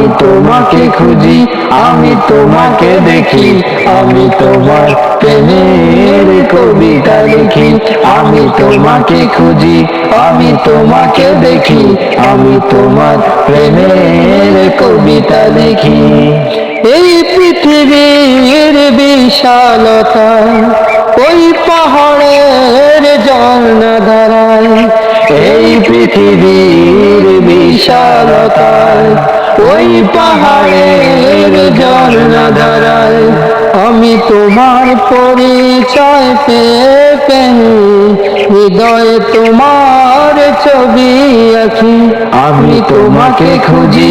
আমি তোমাকে খুঁজি আমি তোমাকে দেখি আমি তোমার প্রেমের কবিতা লিখি আমি তোমাকে খুঁজি আমি তোমাকে দেখি আমি তোমার প্রেমের কবিতা লিখি। এই পৃথিবীর বিশালতা ওই পাহাড়ের ঝর্ণা ধারায় এই পৃথিবীর বিশালতায় ওই পাহাড়ের ঝর্ণা ধারায় আমি তোমার পরিচয় পেয়ে পেনি হৃদয়ে তোমার ছবি আছি আমি তোমাকে খুঁজি